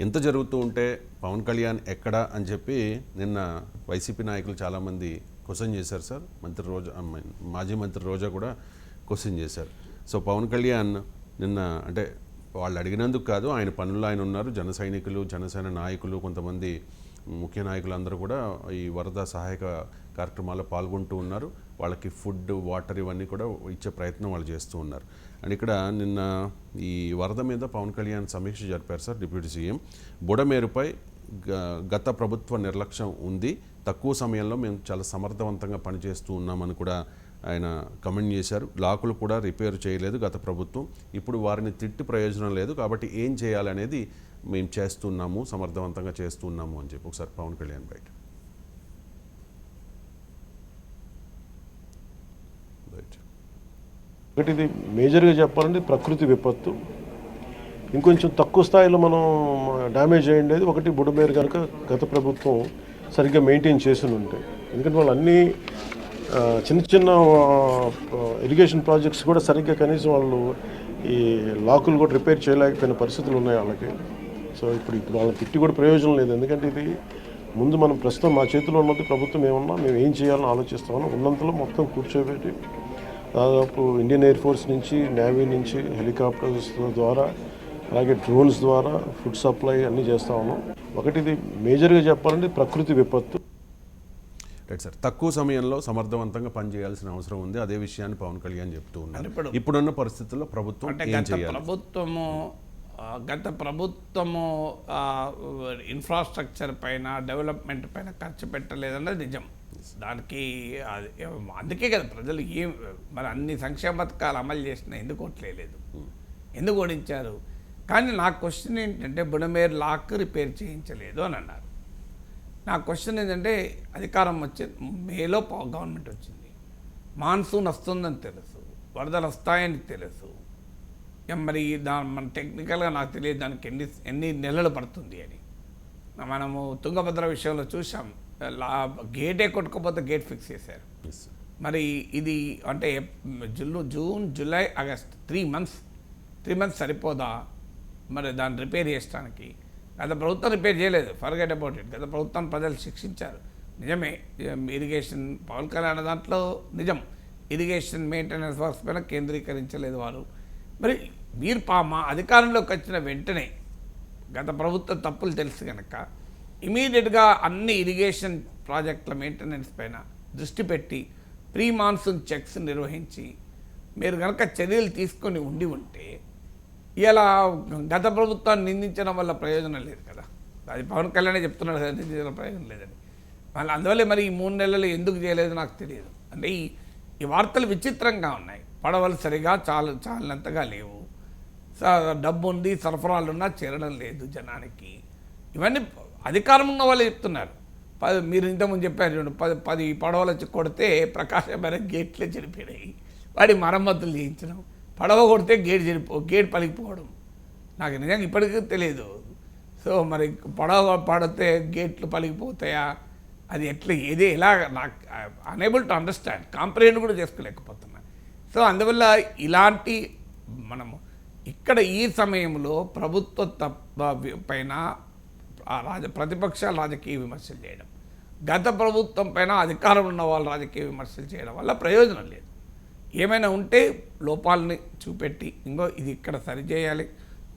ఇంత జరుగుతూ ఉంటే పవన్ కళ్యాణ్ ఎక్కడ అని చెప్పి నిన్న వైసీపీ నాయకులు చాలామంది క్వశ్చన్ చేశారు సార్. మంత్రి రోజా మాజీ మంత్రి రోజా కూడా క్వశ్చన్ చేశారు. సో పవన్ కళ్యాణ్ నిన్న అంటే వాళ్ళు అడిగినందుకు కాదు ఆయన పనుల్లో ఆయన ఉన్నారు. జన సైనికులు జనసేన నాయకులు కొంతమంది ముఖ్య నాయకులు అందరూ కూడా ఈ వరద సహాయక కార్యక్రమాల్లో పాల్గొంటూ ఉన్నారు. వాళ్ళకి ఫుడ్ వాటర్ ఇవన్నీ కూడా ఇచ్చే ప్రయత్నం వాళ్ళు చేస్తూ ఉన్నారు. అండ్ ఇక్కడ నిన్న ఈ వరద మీద పవన్ కళ్యాణ్ సమీక్ష జరిపారు సార్ డిప్యూటీ సీఎం. బుడమేరుపై గ- గత ప్రభుత్వ నిర్లక్ష్యం ఉంది. తక్కువ సమయంలో మేము చాలా సమర్థవంతంగా పనిచేస్తూ ఉన్నామని కూడా ఆయన కమెంట్ చేశారు. లాకులు కూడా రిపేర్ చేయలేదు గత ప్రభుత్వం. ఇప్పుడు వారిని తిట్టి ప్రయోజనం లేదు కాబట్టి ఏం చేయాలనేది మేము చేస్తున్నాము సమర్థవంతంగా చేస్తున్నాము అని చెప్పి ఒకసారి పవన్ కళ్యాణ్ బయట రైట్ ఒకటి ఇది మేజర్గా చెప్పాలంటే ప్రకృతి విపత్తు. ఇంకొంచెం తక్కువ స్థాయిలో మనం డ్యామేజ్ అయ్యేది ఒకటి బుడమేరు కనుక గత ప్రభుత్వం సరిగ్గా మెయింటైన్ చేసి ఉంటాయి ఎందుకంటే వాళ్ళు అన్ని చిన్న చిన్న ఇరిగేషన్ ప్రాజెక్ట్స్ కూడా సరిగ్గా కనీసం వాళ్ళు ఈ లాకులు కూడా రిపేర్ చేయలేకపోయిన పరిస్థితులు ఉన్నాయి వాళ్ళకి. సో ఇప్పుడు ఇప్పుడు వాళ్ళని తిట్టి కూడా ప్రయోజనం లేదు. ఎందుకంటే ఇది ముందు మనం ప్రస్తుతం మా చేతిలో ఉన్నది ప్రభుత్వం ఏమన్నా మేము ఏం చేయాలని ఆలోచిస్తామని ఉన్నంతలో మొత్తం కూర్చోబెట్టి దాదాపు ఇండియన్ ఎయిర్ ఫోర్స్ నుంచి నేవీ నుంచి హెలికాప్టర్స్ ద్వారా అలాగే డ్రోన్స్ ద్వారా ఫుడ్ సప్లై అన్నీ చేస్తా ఉన్నాం. ఒకటి ఇది మేజర్గా చెప్పాలంటే ప్రకృతి విపత్తు. Right sir. తక్కువ సమయంలో సమర్థవంతంగా పనిచేయాల్సిన అవసరం ఉంది. అదే విషయాన్ని పవన్ కళ్యాణ్ చెప్తూ ఉన్నారు. ఇప్పుడు- ఇప్పుడున్న పరిస్థితుల్లో ప్రభుత్వం అంటే గత ప్రభుత్వము గత ప్రభుత్వము ఇన్ఫ్రాస్ట్రక్చర్ పైన డెవలప్మెంట్ పైన ఖర్చు పెట్టలేదన్నది నిజం. దానికి అది అందుకే కదా ప్రజలు ఏం మరి అన్ని సంక్షేమ పథకాలు అమలు చేసిన ఎందుకు ఓట్లేదు ఎందుకు ఓడించారు? కానీ నా క్వశ్చన్ ఏంటంటే బుడమేరు లాక్ రిపేర్ చేయించలేదు అని అన్నారు. నా క్వశ్చన్ ఏంటంటే అధికారం వచ్చే మేలో ప- గవర్నమెంట్ వచ్చింది. మాన్సూన్ వస్తుందని తెలుసు. వరదలు వస్తాయని తెలుసు. మరి దా మన టెక్నికల్గా నాకు తెలియదు దానికి ఎన్ని ఎన్ని నెలలు పడుతుంది అని. మనము తుంగభద్ర విషయంలో చూసాం గేటే కొట్టుకోపోతే గేట్ ఫిక్స్ చేశారు. మరి ఇది అంటే June June July August three months three months సరిపోదా? మరి దాన్ని రిపేర్ చేయడానికి గత ప్రభుత్వం రిపేర్ చేయలేదు. Forget about it. గత ప్రభుత్వం ప్రజలు శిక్షించారు. నిజమే. ఇరిగేషన్ పవన్ కళ్యాణ్ దాంట్లో నిజం. ఇరిగేషన్ మెయింటెనెన్స్ వర్క్స్ పైన కేంద్రీకరించలేదు వారు. మరి మీరు పా మా అధికారంలోకి వచ్చిన వెంటనే గత ప్రభుత్వ తప్పులు తెలుసు కనుక ఇమీడియట్గా అన్ని ఇరిగేషన్ ప్రాజెక్టుల మెయింటెనెన్స్ పైన దృష్టి పెట్టి ప్రీ మాన్సూన్ చెక్స్ నిర్వహించి మీరు కనుక చర్యలు తీసుకొని ఉండి ఉంటే ఇలా గత ప్రభుత్వాన్ని నిందించడం వల్ల ప్రయోజనం లేదు కదా. అది పవన్ కళ్యాణ్ చెప్తున్నాడు కదా నిందించడం ప్రయోజనం లేదని. మళ్ళీ అందువల్ల మరి ఈ మూడు నెలలు ఎందుకు చేయలేదు నాకు తెలియదు. అంటే ఈ ఈ వార్తలు విచిత్రంగా ఉన్నాయి. పడవలు సరిగా చాలు చాలినంతగా లేవు. డబ్బు ఉంది సరఫరాలు ఉన్నా చేరడం లేదు జనానికి. ఇవన్నీ అధికారం ఉన్న వాళ్ళు చెప్తున్నారు. పది మీరు ఇంతకుముందు చెప్పారు చూడండి పది పది పడవలు వచ్చి కొడితే ప్రకాశమైన గేట్లే చెడిపోయినాయి వాడి మరమ్మతులు చేయించడం. పడవ కొడితే గేట్ చెడిపో గేట్ పలికిపోవడం నాకు నిజంగా ఇప్పటికీ తెలియదు. సో మరి పడవ పడితే గేట్లు పలిగిపోతాయా? అది ఎట్లా ఏది ఎలా నాకు అనేబుల్ టు అండర్స్టాండ్ కాంప్రహెండ్ కూడా చేసుకోలేకపోతున్నా. సో అందువల్ల ఇలాంటి మనము ఇక్కడ ఈ సమయంలో ప్రభుత్వ తప్ప పైన ఆ రాజ ప్రతిపక్షాలు రాజకీయ విమర్శలు చేయడం. గత ప్రభుత్వం పైన అధికారం ఉన్న వాళ్ళు రాజకీయ విమర్శలు చేయడం వల్ల ప్రయోజనం లేదు. ఏమైనా ఉంటే లోపాలని చూపెట్టి ఇంకో ఇది ఇక్కడ సరిచేయాలి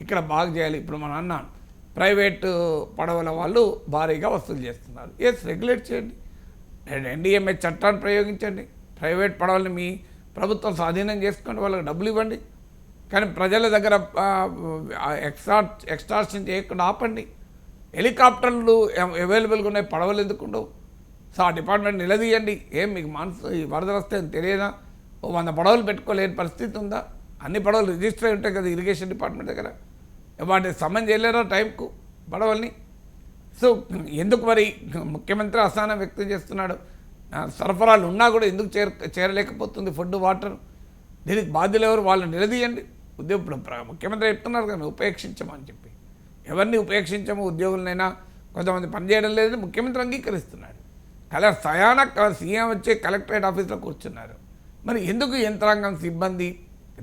ఇక్కడ బాగు చేయాలి. ఇప్పుడు మనం అన్నాను ప్రైవేటు పడవల వాళ్ళు భారీగా వసూలు చేస్తున్నారు. ఎస్ రెగ్యులేట్ చేయండి. ఎన్డీఎంఏ చట్టాన్ని ప్రయోగించండి. ప్రైవేట్ పడవల్ని మీ ప్రభుత్వం స్వాధీనం చేసుకోండి వాళ్ళకి డబ్బులు ఇవ్వండి. కానీ ప్రజల దగ్గర ఎక్స్ట్రా ఎక్స్ట్రాక్షన్ చేయకుండా ఆపండి. హెలికాప్టర్లు అవైలబుల్గా ఉన్నాయి పడవలు ఎందుకు ఉండవు? సో ఆ డిపార్ట్మెంట్ నిలదీయండి. ఏం మీకు మనసు ఈ వరదలు వస్తే తెలియదా? ఓ వంద పడవలు పెట్టుకోలేని పరిస్థితి ఉందా? అన్ని పడవలు రిజిస్టర్ అయి ఉంటాయి కదా ఇరిగేషన్ డిపార్ట్మెంట్ దగ్గర. వాటి సమయం చేయలేరా టైంకు పడవల్ని? సో ఎందుకు మరి ముఖ్యమంత్రి అసహనం వ్యక్తం చేస్తున్నాడు? సరఫరాలు ఉన్నా కూడా ఎందుకు చేర చేరలేకపోతుంది ఫుడ్ వాటర్? దీనికి బాధ్యులు ఎవరు? వాళ్ళు నిలదీయండి. ఉద్యోగ ప్ర- ముఖ్యమంత్రి చెప్తున్నారు కానీ ఉపేక్షించమని చెప్పి. ఎవరిని ఉపేక్షించము ఉద్యోగులనైనా కొంతమంది పనిచేయడం లేదని ముఖ్యమంత్రి అంగీకరిస్తున్నాడు. కలర్ సయాన సీఎం వచ్చే కలెక్టరేట్ ఆఫీస్లో కూర్చున్నారు. మరి ఎందుకు యంత్రాంగం సిబ్బంది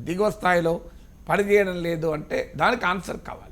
దిగువ స్థాయిలో పనిచేయడం లేదు అంటే దానికి ఆన్సర్ కావాలి.